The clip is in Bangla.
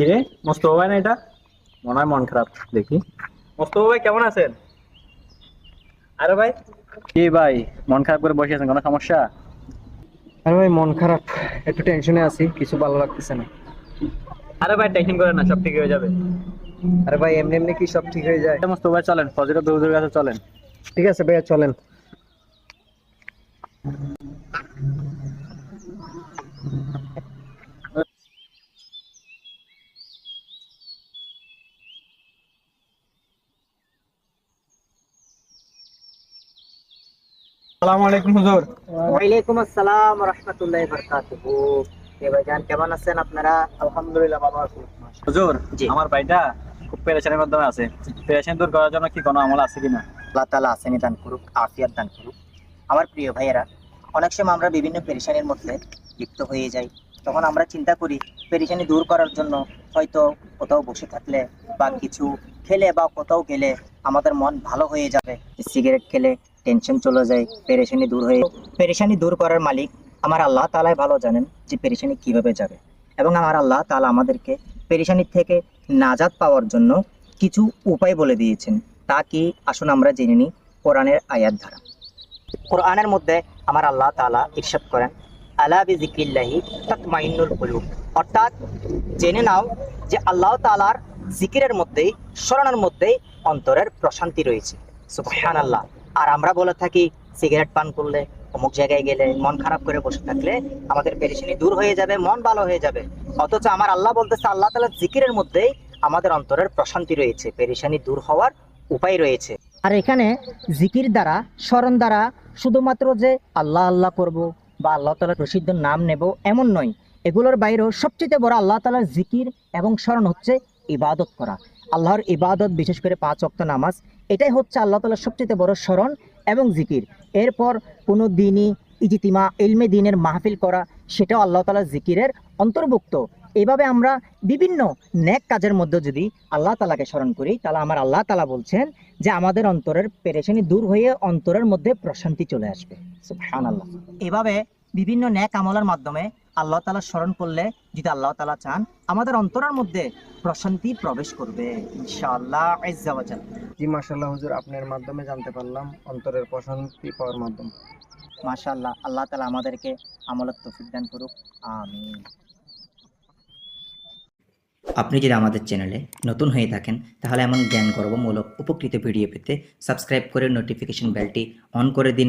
কিরে মোস্তফা ভাই না এটা? মনে হয় মন খারাপ দেখি। মোস্তফা ভাই কেমন আছেন? আরে ভাই। কি ভাই মন খারাপ করে বসে আছেন কোনো সমস্যা? আরে ভাই মন খারাপ একটু টেনশনে আছি কিছু ভালো লাগতেছে না। আরে ভাই টেনশন করেন না সব ঠিক হয়ে যাবে। আরে ভাই এমনি এমনি কি সব ঠিক হয়ে যায়? আচ্ছা, মোস্তফা ভাই চলেন ফজরের বেহুজুর কাছে চলেন। ঠিক আছে ভাইয়া চলেন। আসসালামু আলাইকুম হুজুর। ওয়ালাইকুম আসসালাম রহমতুল্লাহ বরকাতুহু। এ ভাইজান কেমন আছেন আপনারা? আলহামদুলিল্লাহ ভালো আছি। হুজুর আমার ভাইটা খুব পেরেশানির মাধ্যমে আছে। পেরেশানি দূর করার জন্য কি কোনো আমল আছে কিনা? আল্লাহ আসেনি দান করুক আফিয়াত দান করুক। আমার প্রিয় ভাইয়েরা অনেক সময় আমরা বিভিন্ন পেরেশানির মধ্যে লিপ্ত হয়ে যাই। তখন আমরা চিন্তা করি পেরেশানি দূর করার জন্য হয়তো কোথাও বসে থাকলে বা কিছু খেলে বা কোথাও গেলে আমাদের মন ভালো হয়ে যাবে। সিগারেট খেলে টেনশন চলে যায়, পেরেশানি দূর হয়ে পেরেশানি দূর করার মালিক আমার আল্লাহ তালাই ভালো জানেন যে পেরেশানি কীভাবে যাবে। এবং আমার আল্লাহ তালা আমাদেরকে পেরেশানি থেকে নাজাদ পাওয়ার জন্য কিছু উপায় বলে দিয়েছেন। তা কি? আসুন আমরা জেনে নিই কোরআনের আয়াত দ্বারা। কোরআনের মধ্যে আমার আল্লাহ তাআলা ইরশাদ করেন, আলা বিজিক্রিল্লাহি তাতমাইন্নুল কুলুব। অর্থাৎ জেনে নাও যে আল্লাহ তাআলার জিকিরের মধ্যেই, স্মরণের মধ্যেই অন্তরের প্রশান্তি রয়েছে। সুবহানাল্লাহ। আর আমরা বলে থাকি, সিগারেট পান করলে অমুক জায়গায় গেলে মন খারাপ করে বসে থাকলে আমাদের পেরেশানি দূর হয়ে যাবে, মন ভালো হয়ে যাবে। অথচ আমার আল্লাহ বলতেছে, আল্লাহ তাআলার জিকিরের মধ্যেই আমাদের অন্তরের প্রশান্তি রয়েছে, পেরেশানি দূর হওয়ার উপায় রয়েছে। আর এখানে জিকির দ্বারা, স্মরণ দ্বারা শুধুমাত্র যে আল্লাহ আল্লাহ করব বা আল্লাহ তালার প্রসিদ্ধ নাম নেব এমন নয়। এগুলোর বাইরেও সবচেয়ে বড় আল্লাহ তালার জিকির এবং স্মরণ হচ্ছে ইবাদত করা। আল্লাহর ইবাদত, বিশেষ করে পাঁচ অক্ত নামাজ, এটাই হচ্ছে আল্লাহ তালার সবচেয়ে বড় স্মরণ এবং জিকির। এরপর কোনো দিনই ইজিতিমা, ইলমে দিনের মাহফিল করা, সেটাও আল্লাহ তালার জিকিরের অন্তর্ভুক্ত। এভাবে আমরা বিভিন্ন ন্যাক কাজের মধ্যে যদি আল্লাহ তালাকে স্মরণ করি, তাহলে আমার আল্লাহ তালা বলছেন যে আমাদের অন্তরের পেরেশানি দূর হয়ে অন্তরের মধ্যে প্রশান্তি চলে আসবে। এভাবে বিভিন্ন ন্যাক আমলার মাধ্যমে আল্লাহ তালা স্মরণ করলে যদি আল্লাহ তালা চান আমাদের অন্তরের মধ্যে প্রশান্তি প্রবেশ করবে ইনশাআল্লাহ জি মাশাল্লাহ হুজুর আপনার মাধ্যমে জানতে পারলাম অন্তরের প্রশান্তি পাওয়ার মাধ্যমে। মাশাআল্লাহ আল্লাহ তালা আমাদেরকে আমলের তৌফিক দান করুক আমিন। আপনি যদি আমাদের চ্যানেলে নতুন হয়ে থাকেন তাহলে এমন জ্ঞান গর্বমূলক উপকৃত ভিডিও পেতে সাবস্ক্রাইব করে নোটিফিকেশন বেলটি অন করে দিন।